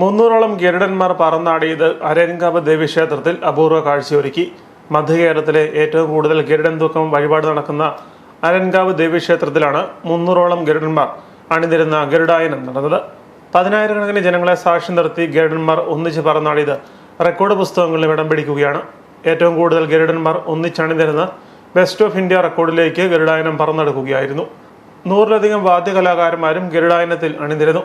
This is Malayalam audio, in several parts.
മുന്നൂറോളം ഗരുഡന്മാർ പറന്നാടിയത് ദേവി ക്ഷേത്രത്തിൽ അപൂർവ കാഴ്ചയൊരുക്കി. മധ്യകേരളത്തിലെ ഏറ്റവും കൂടുതൽ ഗരുഡൻ തൂക്കം വഴിപാട് നടക്കുന്ന അരൻകാവ് ദേവീക്ഷേത്രത്തിലാണ് മുന്നൂറോളം ഗരുഡന്മാർ അണിനിരുന്ന ഗരുഡായനം നടന്നത്. പതിനായിരക്കണക്കിന് ജനങ്ങളെ സാക്ഷി നിർത്തി ഗരുഡന്മാർ ഒന്നിച്ച് പറന്നാടിയത് റെക്കോർഡ് പുസ്തകങ്ങളിലും ഇടം പിടിക്കുകയാണ്. ഏറ്റവും കൂടുതൽ ഗരുഡന്മാർ ഒന്നിച്ചണിനിരുന്ന് ബെസ്റ്റ് ഓഫ് ഇന്ത്യ റെക്കോർഡിലേക്ക് ഗരുഡായനം പറന്നെടുക്കുകയായിരുന്നു. നൂറിലധികം വാദ്യകലാകാരന്മാരും ഗരുഡായനത്തിൽ അണിനിരുന്നു.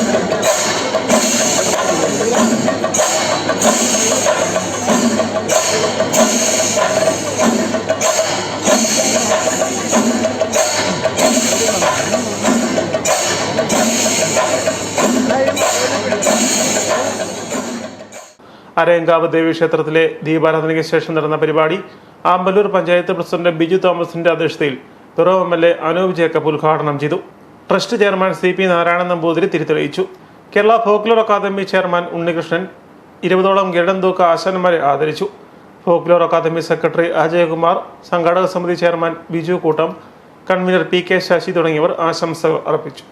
അരയങ്കാവ് ദേവീക്ഷേത്രത്തിലെ ദീപാരാധനയ്ക്ക് ശേഷം നടന്ന പരിപാടി ആമ്പല്ലൂർ പഞ്ചായത്ത് പ്രസിഡന്റ് ബിജു തോമസിന്റെ അധ്യക്ഷതയിൽ തുറവ് M L A Anoop Jacob ഉദ്ഘാടനം ചെയ്തു. Trust chairman C P Narayanan Namboothiri തിരിതെളിയിച്ചു. Kerala folklore academy chairman Unnikrishnan ഇരുപതോളം ഗരുഡൻ തൂക്ക ആശാന്മാരെ ആദരിച്ചു. ഫോക്ലോർ അക്കാദമി സെക്രട്ടറി അജയകുമാർ സംഘാടക സമിതി ചെയർമാൻ ബിജു കൂട്ടം കൺവീനർ പി കെ ശശി തുടങ്ങിയവർ ആശംസകൾ അർപ്പിച്ചു.